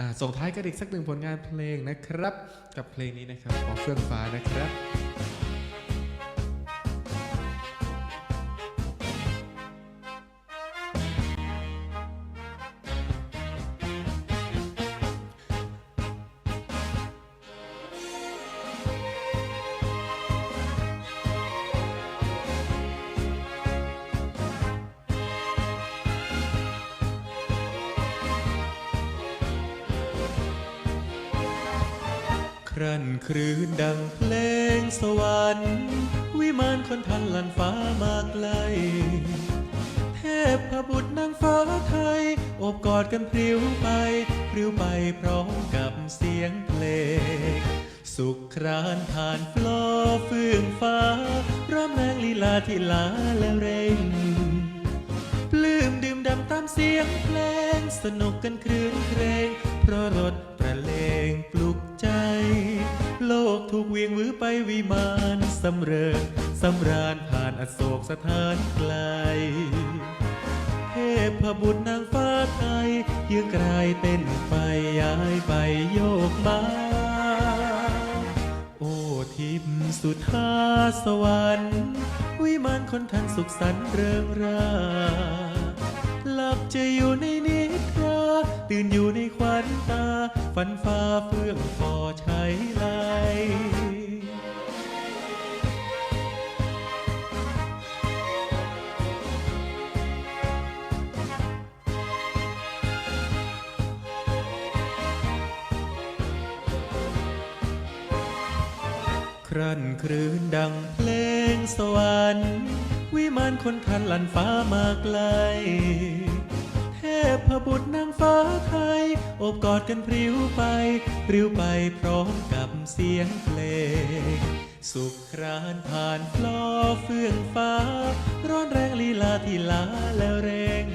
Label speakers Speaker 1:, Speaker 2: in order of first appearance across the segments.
Speaker 1: อ่าส่งท้ายกันอีกสักหนึ่งผลงานเพลงนะครับ กับเพลงนี้นะครับของเฟื่องฟ้านะครับ ครั่นครืนดังเพลงสวรรค์ วิมานคนทันลันฟ้ามาไกล เทพพบุตรนางฟ้าไทย อบกอดกันพริ้วไป พริ้วไปพร้อมกับเสียงเพลง สุขครานผ่านฟลอเฟื่องฟ้าร่ำแรงลีลาที่ลาและเร่งปลื้มดื่มดำตามเสียงเพลง สนุกกันครื้นเครงเพราะรถประเลงปลุก ใจ โลกถูกเวียงวือไปวิมานสำเริงสำราญผ่านอโศกสถานไกล เทพบุตรนางฟ้าไทยยืนกลายเต้นไปย้ายไปโยกมาโอ้ทิพสุธาสวรรค์วิมานคนทันสุขสันต์เริงราหลับจะอยู่ในนิทราตื่นอยู่ในควันตา ฝันฟ้าเฟื่องฟอ ครั่นครืนดังเพลงสวรรค์ วิมานคนทันลันฟ้ามาไกล เทพบุตรนางฟ้าไทยโอบกอดกันพริ้วไปพริ้วไปพร้อมกับเสียงเพลง สุขครานผ่านฟลอเฟื่องฟ้า ร้อนแรงลีลาที่ลาแล้วเร่ง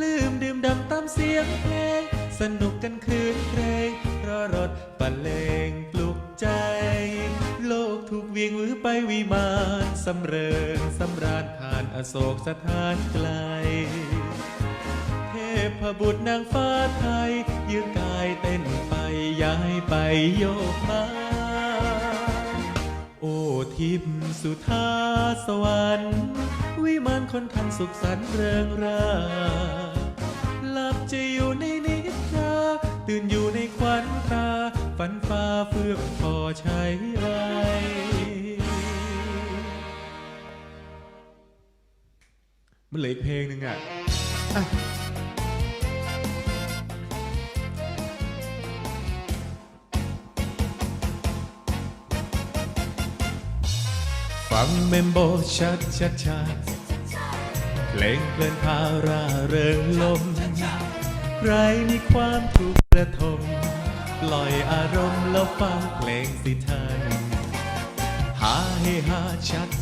Speaker 1: ลืมดื่มดำตามเสียงเพลง สนุกกันคืนเพลงเพราะรถบรรเลงปลุกใจ เวียงวือไปวิมานสำเริงสำราญผ่านอโศกสถานไกล เทพบุตรนางฟ้าไทย ยืนกายเต้นไปย้ายไปโยกมาโอ้ทิพสุธาสวรรค์วิมานคนทันสุขสันต์เริงราหลับจะอยู่ในนิทราตื่นอยู่ในควันตาฝันฟ้าเฟื่องพอใช้ไร มันเหลืออีกเพลงหนึ่งอะอะฟังเมมโบชัดชัดชัดเพลงเพลินพาราเริงลม ใครมีความทุกข์ระทม ปล่อยอารมณ์แล้วฟังเพลงสิท่านหาให้หาชัด